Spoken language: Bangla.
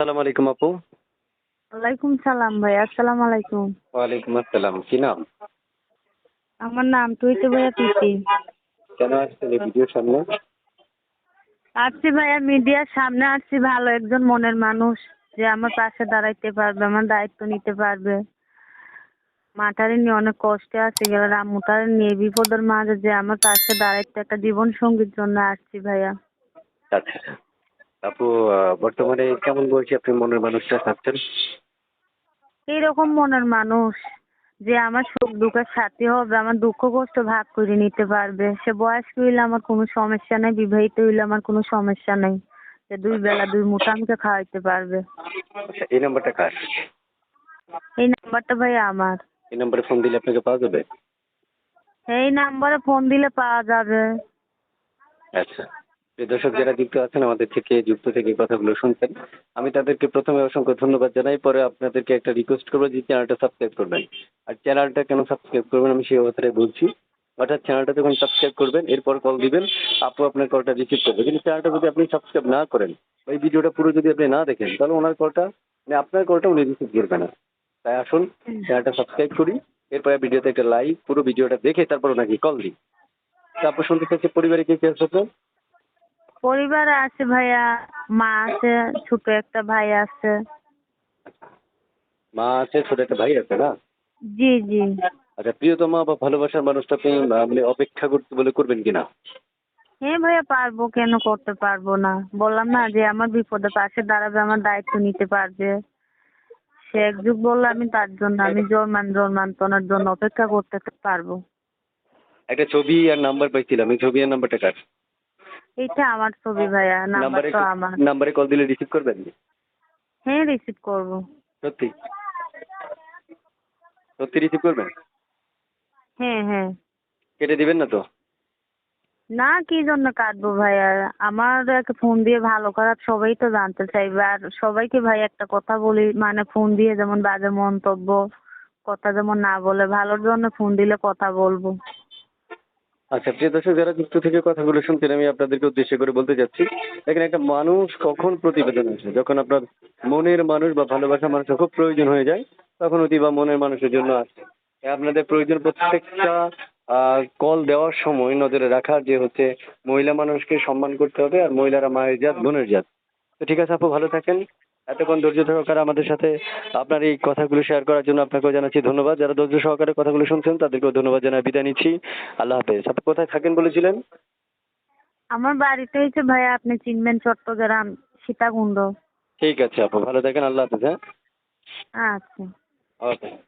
আসসালামু আলাইকুম আপু। ওয়ালাইকুম সালাম ভাই আসসালামু আলাইকুম। ওয়ালাইকুম আসসালাম কি নাম? আমার নাম তুইতে ভাইয়া প্রীতি কেন আসছেন এই ভিডিওর সামনে? আসছি ভাইয়া মিডিয়ার সামনে আসছি ভালো একজন মনের মানুষ। যে আমার পাশে দাঁড়াইতে পারবে আমার দায়িত্ব নিতে পারবে। মাটারে নিয়ে অনেক কষ্টে আছে গেলে রামুটারে নিয়ে বিপদের মাঝে যে আমার পাশে দাঁড়াইতে একটা জীবন সঙ্গীর জন্য আসছি ভাইয়া। আচ্ছা। আপু বর্তমানে কেমন বয়সী আপনি মনের মানুষটা থাকছেন এইরকম মনের মানুষ যে আমার সুখ দুঃখের সাথী হবে আমার দুঃখ কষ্ট ভাগ করে নিতে পারবে। সে বয়স্ক হইলে আমার কোনো সমস্যা নেই বিবাহিত হইলে আমার কোনো সমস্যা নেই। যে দুই বেলা দুই মুঠো আমাকে খাওয়াইতে পারবে। আচ্ছা এই নাম্বারটা কার? এই নাম্বারটা ভাই আমার। এই নাম্বারে ফোন দিলে আপনাকে পাওয়া যাবে? এই নাম্বারে ফোন দিলে পাওয়া যাবে। আচ্ছা। দর্শক যারা যুক্ত আছেন, আমাদের থেকে যুক্ত থেকে কথাগুলো শুনছেন, আমি তাদেরকে প্রথমে অসংখ্য ধন্যবাদ জানাই। পরে আপনাদেরকে একটা রিকোয়েস্ট করব যে চ্যানেলটা সাবস্ক্রাইব করবেন। আর চ্যানেলটা কেন সাবস্ক্রাইব করবেন আমি সেই কথাটাই বলছি। অর্থাৎ চ্যানেলটা যখন সাবস্ক্রাইব করবেন, এরপর কল দিবেন, আপু আপনার কলটা রিসিভ করবে। কিন্তু চ্যানেলটা যদি আপনি সাবস্ক্রাইব না করেন, বা এই ভিডিওটা পুরো যদি আপনি না দেখেন, তাহলে ওনার কলটা মানে আপনার কলটা উনি রিসিভ করবে না। তাই আসুন চ্যানেলটা সাবস্ক্রাইব করি, এরপরে ভিডিওতে একটা লাইক পুরো ভিডিওটা দেখে তারপর ওনাকে কল দিই। তারপর শুনতে চাচ্ছি পরিবারে কে কে আছে পরিবারে আছে ভাইয়া মা আছে ছোট একটা ভাই আছে। মা আছে ছোট একটা ভাই আছে না? জি জি। আচ্ছা প্রিয়তমা বা ভালোবাসার মানুষটা আপনি মানে অপেক্ষা করতে বলে করবেন কিনা? হ্যাঁ ভাইয়া পারব। কেন করতে পারব না? বললাম না যে আমার বিপদে পাশে দাঁড়াবে আমার দায়িত্ব নিতে পারবে। সে এক যুগ বলল আমি তার জন্য আমি জন্মান জন্মান্তনের জন্য অপেক্ষা করতে পারব। একটা ছবি আর নাম্বার পাইছিলাম এই ছবি আর নাম্বারটা কার? এইটা আমার ছবি ভাইয়া নাম্বার তো আমার। নাম্বারে কল দিলে রিসিভ করবেন? হ্যাঁ রিসিভ করব। সত্যি? সত্যি রিসিভ করবেন? হ্যাঁ হ্যাঁ। কেটে দিবেন না তো? না কি জন্য কাটবো ভাইয়া? আমার একটা ফোন দিয়ে ভালো খারাপ সবাই তো জানতে চাইবে। আর সবাইকে ভাই একটা কথা বলি মানে ফোন দিয়ে যেমন বাজে মন্তব্য কথা যেমন না বলে ভালোর জন্য ফোন দিলে কথা বলব। আচ্ছা প্রিয় দর্শক, যারা যুক্ত থেকে কথাগুলো শুনছেন, আমি আপনাদেরকে উদ্দেশ্য করে বলতে চাচ্ছি দেখেন একটা মানুষ কখন প্রতিবেদন আসে? যখন আপনার মনের মানুষ বা ভালোবাসা মানুষের খুব প্রয়োজন হয়ে যায়, তখন অতি বা মনের মানুষের জন্য আসে। আপনাদের প্রয়োজন প্রত্যেকটা কল দেওয়ার সময় নজরে রাখার যে হচ্ছে, মহিলা মানুষকে সম্মান করতে হবে, আর মহিলারা মায়ের জাত, বোনের জাত। তো ঠিক আছে আপু, ভালো থাকেন। এতক্ষণ ধৈর্য সহকারে আমাদের সাথে আপনার এই কথাগুলো শেয়ার করার জন্য আপনাকেও জানাচ্ছি ধন্যবাদ। যারা ধৈর্য সহকারে কথাগুলো শুনছেন তাদেরকেও ধন্যবাদ জানাই বিদায় নিচ্ছি। আল্লাহ হাফেজ। আপনি কোথায় থাকেন বলেছিলেন? আমার বাড়িতে হচ্ছে ভাইয়া আপনি চিনবেন চট্টগ্রাম সীতাকুণ্ড। ঠিক আছে আপু ভালো থাকেন। আল্লাহ হাফেজ হ্যাঁ? আচ্ছা। ওকে।